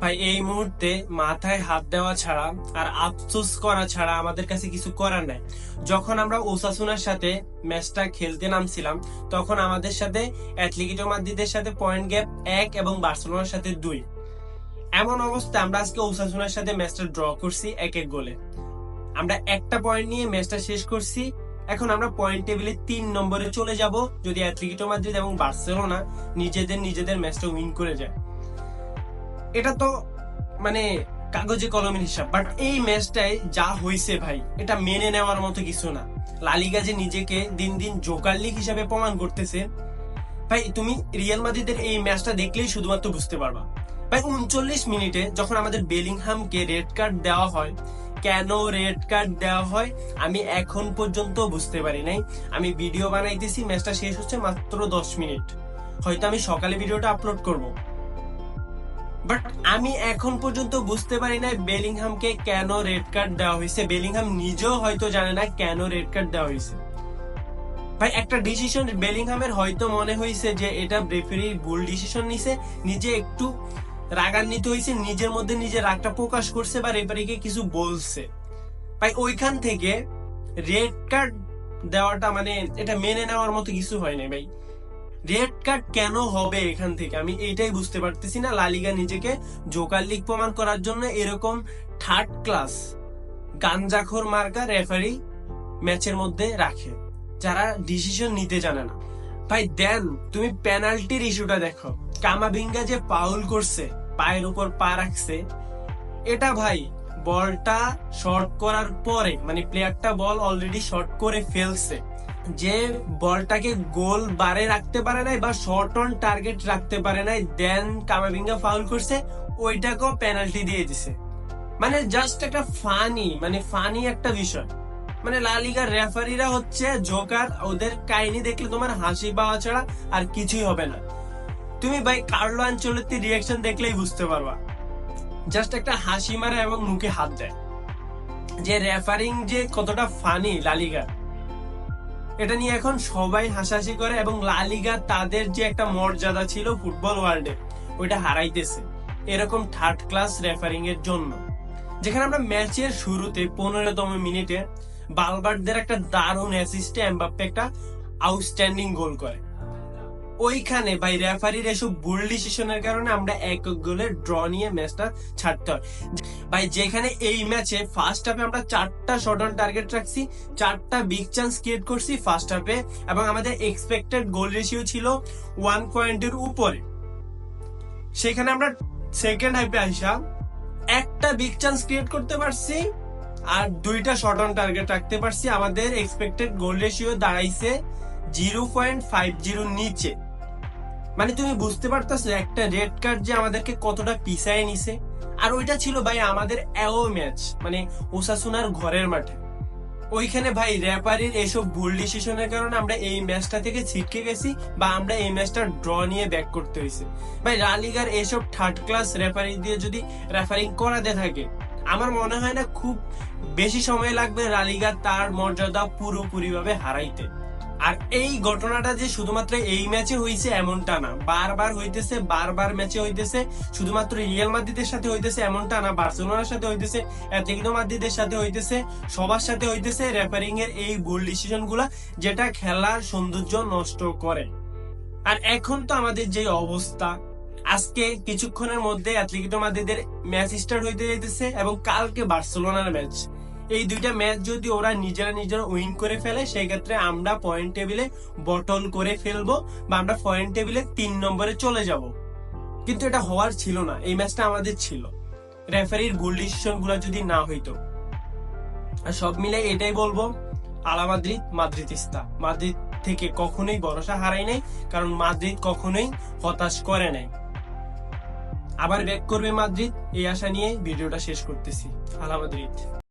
ভাই, এই মুহূর্তে মাথায় হাত দেওয়া ছাড়া আর আফসোস করা ছাড়া আমাদের কাছে কিছু করার নাই। যখন আমরা ওসাসুনার সাথে ম্যাচটা খেলতে নামছিলাম, তখন আমাদের সাথে অ্যাথলেটিকো মাদ্রিদের সাথে পয়েন্ট গ্যাপ এক এবং বার্সেলোনার সাথে দুই। এমন অবস্থায় আমরা আজকে ওসাসুনার সাথে ম্যাচটা ড্র করছি এক এক গোলে। আমরা একটা পয়েন্ট নিয়ে ম্যাচটা শেষ করছি। এখন আমরা পয়েন্ট টেবিলে তিন নম্বরে চলে যাব, যদি অ্যাথলেটিকো মাদ্রিদ এবং বার্সেলোনা নিজেদের নিজেদের ম্যাচটা উইন করে যায়। এটা তো মানে কাগজে কলমের হিসাব বাট এই ম্যাচটায় যা হয়েছে ভাই, এটা মেনে নেওয়ার মতো কিছু না। লালিগা যে নিজেকে দিন দিন জোকার লিগ হিসাবে প্রমাণ করতেছে। ভাই, তুমি রিয়াল মাদ্রিদের এই ম্যাচটা দেখলেই শুধুমাত্র বুঝতে পারবা। ভাই, উনচল্লিশ মিনিটে যখন আমাদের বেলিংহামকে রেড কার্ড দেওয়া হয়, কেন রেড কার্ড দেওয়া হয়, আমি এখন পর্যন্ত বুঝতে পারি নাই। আমি ভিডিও বানাইতেছি ম্যাচটা শেষ হচ্ছে মাত্র দশ মিনিট। হয়তো আমি সকালে ভিডিওটা আপলোড করব। বাট আমি এখন পর্যন্ত বুঝতে পারি না বেলিংহামকে কেন রেড কার্ড দেওয়া হয়েছে। বেলিংহাম নিজেও হয়তো জানে না কেন রেড কার্ড দেওয়া হয়েছে। ভাই, একটা ডিসিশন বেলিংহামের হয়তো মনে হয়েছে যে এটা রেফারি ভুল ডিসিশন নিছে, নিজে একটু রাগান্বিত হয়েছে, নিজের মধ্যে নিজের রাগটা প্রকাশ করছে বা রেফারিকে কিছু বলছে। ভাই, ওইখান থেকে রেড কার্ড দেওয়াটা মানে এটা মেনে নেওয়ার মতো কিছু হয় নাই ভাই। রেড কার্ড কেন হবে এখান থেকে? আমি এইটাই বুঝতে পারতেছি না। লালিগা নিজেকে জোকার লিগ প্রমাণ করার জন্য এরকম থার্ড ক্লাস গাঞ্জাখোর মার্কা রেফারি ম্যাচের মধ্যে রাখে। যারা ডিসিশন নিতে জানে না। ভাই, দেন, তুমি পেনাল্টির ইস্যুটা দেখো। কামাবিঙ্গা যে পাউল করছে, পায়ের উপর পা রাখছে, এটা ভাই বলটা শর্ট করার পরে মানে প্লেয়ারটা বল অলরেডি শর্ট করে ফেলছে। যে বলটাকে গোল বারে রাখতে পারে নাই বা শর্ট অন টার্গেট রাখতে পারে নাই দেন কামাবিঙ্গা ফাউল করছে, ওইটাকেও পেনাল্টি দিয়ে দিছে। মানে জাস্ট একটা ফানি মানে ফানি একটা বিষয়। মানে লালিগার রেফারিরা হচ্ছে জোকার ওদের কাহিনী দেখলে তোমার হাসি পাওয়া ছাড়া আর কিছুই হবে না। তুমি ভাই কার্লো আঞ্চলিক রিয়াকশন দেখলেই বুঝতে পারবা। জাস্ট একটা হাসি মারে এবং মুখে হাত দেয়। যে রেফারিং যে কতটা ফানি লালিগা এটা নিয়ে এখন সবাই হাসাহাসি করে এবং লালিগা তাদের যে একটা মর্যাদা ছিল ফুটবল ওয়ার্ল্ডে, ওইটা হারাইতেছে। এরকম থার্ড ক্লাস রেফারিং এর জন্য। যেখানে আমরা ম্যাচের শুরুতে পনেরোতম মিনিটে বালবার্ডদের একটা দারুণ অ্যাসিস্টে এমবাপ্পে একটা আউটস্ট্যান্ডিং গোল করে। ওইখানে ভাই রেফারির এসব ভুল ডিসিশনের কারণে আমরা এক গোলের ড্র নিয়ে ম্যাচটা ছাড়তে হয়। ভাই, যেখানে এই ম্যাচে ফার্স্ট হাফে আমরা চারটা শর্ট অন টার্গেট রাখছি, চারটা বিগ চান্স ক্রিয়েট করছি ফার্স্ট হাফে এবং আমাদের এক্সপেক্টেড গোল রেশিও ছিল ওয়ান পয়েন্টের উপরে। সেখানে আমরা সেকেন্ড হাফে আইসা একটা বিগ চান্স ক্রিয়েট করতে পারছি আর দুইটা শর্ট অন টার্গেট রাখতে পারছি। আমাদের এক্সপেক্টেড গোল রেশিও দাঁড়াইছে জিরো পয়েন্ট ফাইভ জিরো নিচে। মানে তুমি বুঝতে পারতেছো একটা রেড কার্ড যে আমাদেরকে কতটা পিছায় নিছে? আর ওইটা ছিল ভাই আমাদের অ্যাও ম্যাচ মানে ওসাসুনার ঘরের মাঠে। ওইখানে ভাই রেফারির এসব ভুল ডিসিশনের কারণে আমরা এই ম্যাচটা থেকে ছিটকে গেছি বা আমরা এই ম্যাচটা ড্র নিয়ে ব্যাক করতে হয়েছে। ভাই রালিগার এসব থার্ড ক্লাস রেফারি দিয়ে যদি রেফারিং করাতে থাকে, আমার মনে হয় না খুব বেশি সময় লাগবে রালিগা তার মর্যাদা পুরোপুরি ভাবে হারাইতে। আর এই ঘটনাটা যে শুধুমাত্র এই ম্যাচে হয়েছে এমনটা না। বারবার হইতেছে, বারবার ম্যাচে হইতেছে, শুধুমাত্র রিয়াল মাদ্রিদের সাথে হইতেছে এমনটা না, বার্সেলোনার সাথে হইতেছে, অ্যাথলেটিকো মাদ্রিদের সাথে হইতেছে, সবার সাথে হইতেছে রেফারিং এর এই ভুল ডিসিশন যেটা খেলার সৌন্দর্য নষ্ট করে। আর এখন তো আমাদের যে অবস্থা, আজকে কিছুক্ষণের মধ্যে অ্যাথলেটিকো মাদ্রিদের ম্যাচ স্টার্ট হইতে যাইতেছে এবং কালকে বার্সেলোনার ম্যাচ। এই দুইটা ম্যাচ যদি ওরা নিজেরা নিজেরা উইন করে ফেলে সেই ক্ষেত্রে আমরা পয়েন্ট টেবিলে বটল করে ফেলব বা আমরা পয়েন্ট টেবিলে তিন নম্বরে চলে যাব। কিন্তু এটা হওয়ার ছিল না, এই ম্যাচটা আমাদের ছিল। রেফারির ভুল ডিসিশনগুলো যদি না হইতো। আর সব মিলে এটাই বলব আলা মাদ্রিদ মাদ্রিদিস্তা মাদ্রিদ থেকে কখনোই ভরসা হারাই নাই, কারণ মাদ্রিদ কখনোই হতাশ করে নাই। আবার ব্যাক করবে মাদ্রিদ, এই আশা নিয়ে ভিডিওটা শেষ করতেছি। আলা মাদ্রিদ